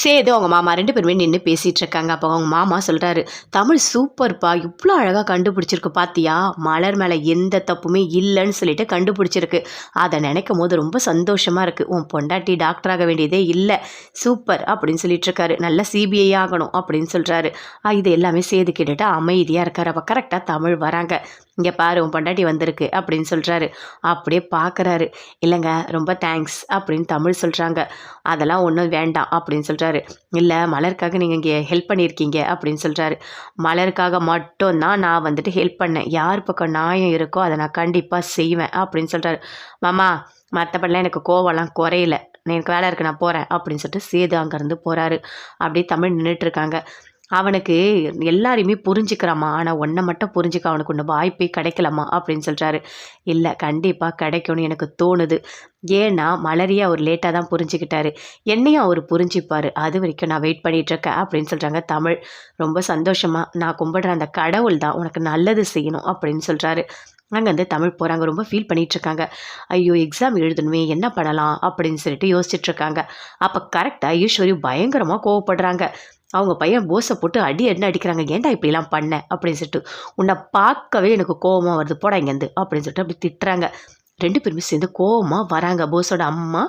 சேது அவங்க மாமா ரெண்டு பேருமே நின்று பேசிகிட்டு இருக்காங்க அப்போ அவங்க மாமா சொல்கிறாரு தமிழ் சூப்பர்ப்பா இவ்வளோ அழகாக கண்டுபிடிச்சிருக்கு பார்த்தியா மலர் மேலே எந்த தப்புமே இல்லைன்னு சொல்லிட்டு கண்டுபிடிச்சிருக்கு. அதை நினைக்கும் போது ரொம்ப சந்தோஷமாக இருக்குது உன் பொண்டாட்டி டாக்டர் ஆக வேண்டியதே இல்லை. சூப்பர் அப்படின்னு சொல்லிட்டு இருக்காரு நல்ல சிபிஐ ஆகணும் அப்படின்னு சொல்கிறாரு இது எல்லாமே சேது கேட்டுட்டு அமைதியாக இருக்கார். அப்போ கரெக்டாக தமிழ் வராங்க. இங்கே பாரு உன் பொண்டாட்டி வந்திருக்கு அப்படின்னு சொல்கிறாரு அப்படியே பார்க்குறாரு இல்லைங்க ரொம்ப தேங்க்ஸ் அப்படின்னு தமிழ் சொல்கிறாங்க அதெல்லாம் ஒன்றும் வேண்டாம் அப்படின்னு சொல்கிறாரு இல்லை மலருக்காக நீங்கள் இங்கே ஹெல்ப் பண்ணியிருக்கீங்க அப்படின்னு சொல்கிறாரு மலருக்காக மட்டும்தான் நான் வந்துட்டு ஹெல்ப் பண்ணேன். யார் பக்கம் நியாயம் இருக்கோ அதை நான் கண்டிப்பாக செய்வேன் அப்படின்னு சொல்கிறாரு மாமா மற்றபடிலாம் எனக்கு கோவம்லாம் குறையில. எனக்கு வேலை இருக்குது நான் போகிறேன் அப்படின்னு சொல்லிட்டு சேது அங்கேருந்து போகிறாரு அப்படியே தமிழ் நின்றுட்டுருக்காங்க அவனுக்கு எல்லாரையுமே புரிஞ்சுக்கிறாமா ஆனால் ஒன்றை மட்டும் புரிஞ்சுக்க அவனுக்கு ஒன்று வாய்ப்பே கிடைக்கலாமா அப்படின்னு சொல்கிறாரு இல்லை கண்டிப்பாக கிடைக்கும்னு எனக்கு தோணுது. ஏன்னா மலரியை அவர் லேட்டாக தான் புரிஞ்சுக்கிட்டாரு. என்னையும் அவர் புரிஞ்சுப்பார். அது வரைக்கும் நான் வெயிட் பண்ணிகிட்ருக்கேன் அப்படின்னு சொல்கிறாங்க தமிழ். ரொம்ப சந்தோஷமாக நான் கும்பிடுற அந்த கடவுள் தான் உனக்கு நல்லது செய்யணும் அப்படின்னு சொல்கிறாரு அங்கேருந்து தமிழ் போகிறாங்க ரொம்ப ஃபீல் பண்ணிகிட்ருக்காங்க ஐயோ எக்ஸாம் எழுதணுமே என்ன பண்ணலாம் அப்படின்னு சொல்லிட்டு யோசிச்சுட்ருக்காங்க அப்போ கரெக்டாக ஈஸ்வரி பயங்கரமாக கோவப்படுறாங்க. அவங்க பையன் போஸை போட்டு அடி என்ன அடிக்கிறாங்க? ஏன்டா இப்படிலாம் பண்ண? அப்படின்னு சொல்லிட்டு உன்னை பார்க்கவே எனக்கு கோபமாக வருது. போடா இங்கேருந்து அப்படின்னு சொல்லிட்டு அப்படி திட்டுறாங்க. ரெண்டு பேருமே சேர்ந்து கோவமாக வராங்க. போஸோட அம்மா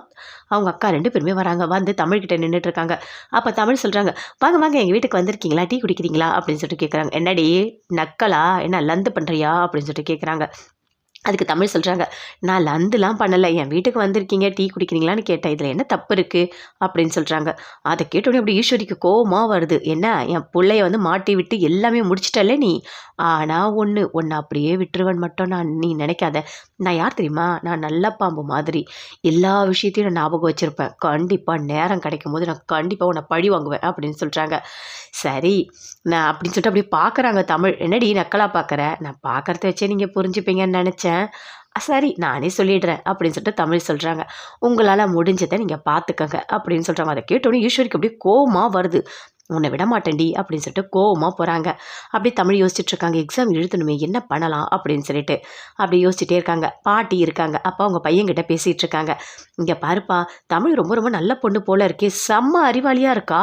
அவங்க அக்கா ரெண்டு பேருமே வராங்க. வந்து தமிழ்கிட்ட நின்றுட்டு இருக்காங்க அப்போ தமிழ் சொல்கிறாங்க வாங்க வாங்க எங்கள் வீட்டுக்கு வந்திருக்கீங்களா? டீ குடிக்கிறீங்களா? அப்படின்னு சொல்லிட்டு கேட்குறாங்க என்னடி நக்கலா? என்ன லந்து பண்ணுறியா அப்படின்னு சொல்லிட்டு கேட்குறாங்க அதுக்கு தமிழ் சொல்கிறாங்க நான் லந்துலாம் பண்ணலை என் வீட்டுக்கு வந்திருக்கீங்க டீ குடிக்கிறீங்களான்னு கேட்டேன் இதில் என்ன தப்பு இருக்குது அப்படின்னு சொல்கிறாங்க அதை கேட்டோடனே அப்படி ஈஸ்வரிக்கு கோபமாக வருது. என்ன என் பிள்ளைய வந்து மாட்டி விட்டு எல்லாமே முடிச்சிட்டல நீ? ஆனால் ஒன்று ஒன்று அப்படியே விட்டுருவன் மட்டும் நான் நீ நினைக்காத. நான் யார் தெரியுமா? நான் நல்ல பாம்பு மாதிரி. எல்லா விஷயத்தையும் நான் ஞாபகம் வச்சுருப்பேன். கண்டிப்பாக நேரம் கிடைக்கும் போது நான் கண்டிப்பாக உன்னை பழி வாங்குவேன் அப்படின்னு சொல்கிறாங்க சரி நான் அப்படின்னு சொல்லிட்டு அப்படியே பார்க்குறாங்க தமிழ். என்னடி நக்கலாக பார்க்குற நான் பார்க்குறத வச்சே நீங்கள் புரிஞ்சுப்பீங்கன்னு நினச்சேன். சரி நானே சொல்லிடுறேன் அப்படின்னு சொல்லிட்டு தமிழ் சொல்கிறாங்க உங்களால் முடிஞ்சதை நீங்கள் பார்த்துக்கங்க அப்படின்னு சொல்கிறாங்க அதை கேட்டோன்னே ஈஸ்வரிக்கு அப்படியே கோவமாக வருது. உன்னை விட மாட்டேன்டி அப்படின்னு சொல்லிட்டு கோவமாக போகிறாங்க அப்படியே தமிழ் யோசிச்சுட்ருக்காங்க எக்ஸாம் எழுதணுமே என்ன பண்ணலாம்? அப்படின்னு சொல்லிட்டு அப்படி யோசிச்சுட்டே இருக்காங்க. பாட்டி இருக்காங்க. அப்போ அவங்க பையன்கிட்ட பேசிகிட்டு இருக்காங்க. இங்கே பாருப்பா தமிழ் ரொம்ப ரொம்ப நல்ல பொண்ணு போல இருக்கே. செம்ம அறிவாளியாக இருக்கா.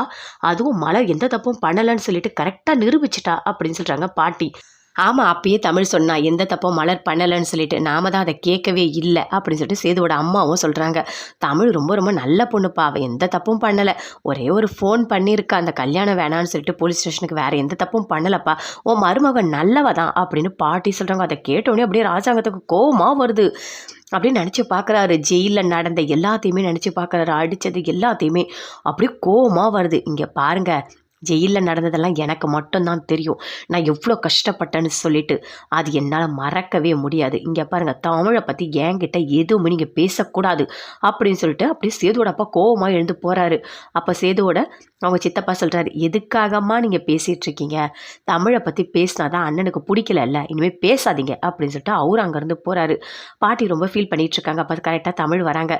அதுவும் மழை எந்த தப்பும் பண்ணலைன்னு சொல்லிட்டு கரெக்டாக நிரூபிச்சிட்டா அப்படின்னு சொல்கிறாங்க பாட்டி. ஆமாம் அப்பயே தமிழ் சொன்னா எந்த தப்பும் மலர் பண்ணலைன்னு சொல்லிட்டு நாம தான் அதை கேட்கவே இல்லை அப்படின்னு சொல்லிட்டு சேதுவோட அம்மாவும் சொல்கிறாங்க தமிழ் ரொம்ப ரொம்ப நல்ல பொண்ணுப்பா. அவள் எந்த தப்பும் பண்ணலை. ஒரே ஒரு ஃபோன் பண்ணியிருக்கா. அந்த கல்யாணம் வேணான்னு சொல்லிட்டு போலீஸ் ஸ்டேஷனுக்கு வேறு எந்த தப்பும் பண்ணலப்பா. உன் மருமகன் நல்லவ தான் அப்படின்னு பாட்டி சொல்கிறாங்க அதை கேட்டோடனே அப்படியே ராஜாங்கத்துக்கு கோவமாக வருது. அப்படின்னு நினச்சி பார்க்குறாரு ஜெயிலில் நடந்த எல்லாத்தையுமே நினச்சி பார்க்குறாரு அடித்தது எல்லாத்தையுமே அப்படியே கோவமாக வருது. இங்கே பாருங்கள் ஜெயிலில் நடந்ததெல்லாம் எனக்கு மட்டும்தான் தெரியும். நான் எவ்வளோ கஷ்டப்பட்டேன்னு சொல்லிட்டு அது என்னால் மறக்கவே முடியாது. இங்கே பாருங்கள் தமிழை பற்றி என்கிட்ட எதுவுமே நீங்கள் பேசக்கூடாது அப்படின்னு சொல்லிட்டு அப்படியே சேதுவோட அப்பா கோவமாக எழுந்து போகிறாரு அப்போ சேதுவோட அவங்க சித்தப்பா சொல்கிறாரு எதுக்காகம்மா நீங்கள் பேசிகிட்டு இருக்கீங்க? தமிழை பற்றி பேசினா தான் அண்ணனுக்கு பிடிக்கலல்ல. இனிமேல் பேசாதீங்க. அப்படின்னு சொல்லிட்டு அவர் அங்கேருந்து போகிறாரு பாட்டி ரொம்ப ஃபீல் பண்ணிகிட்ருக்காங்க அப்போ கரெக்டாக தமிழ் வராங்க.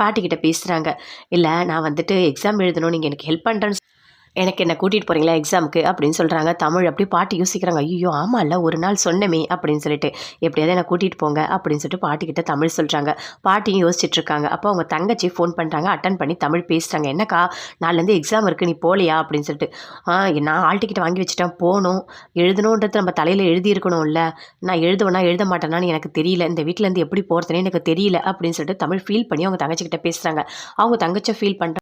பாட்டிக்கிட்ட பேசுகிறாங்க இல்லை நான் வந்துட்டு எக்ஸாம் எழுதணும். நீங்கள் எனக்கு ஹெல்ப் பண்ணுறேன்னு எனக்கு என்ன கூட்டிகிட்டு போகிறீங்களா எக்ஸாமுக்கு அப்படின்னு சொல்கிறாங்க தமிழ் அப்படி பாட்டி யோசிக்கிறாங்க. ஐயோ ஆமாம் இல்லை ஒரு நாள் சொன்னமே அப்படின்னு சொல்லிட்டு. எப்படியாவது என்னை கூட்டிகிட்டு போங்க அப்படின்னு சொல்லிட்டு பாட்டிக்கிட்ட தமிழ் சொல்கிறாங்க பாட்டியும் யோசிச்சுட்டு இருக்காங்க. அப்போ அவங்க தங்கச்சி ஃபோன் பண்ணுறாங்க அட்டன் பண்ணி தமிழ் பேசுகிறாங்க என்னக்கா நாலுலேருந்து எக்ஸாம் இருக்குது நீ போகலையா? அப்படின்னு சொல்லிட்டு. ஆ நான் ஆள் டிக்கெட் வாங்கி வச்சுட்டேன். போகணும். எழுதணுன்றது நம்ம தலையில் எழுதியிருக்கணும்ல. நான் எழுதுவேனா எழுத மாட்டேனான்னு எனக்கு தெரியல. இந்த வீட்டிலேருந்து எப்படி போகிறதுனே எனக்கு தெரியல. அப்படின்னு சொல்லிட்டு தமிழ் ஃபீல் பண்ணி அவங்க தங்கச்சிக்கிட்ட பேசுகிறாங்க அவங்க தங்கச்சியை ஃபீல் பண்ணுற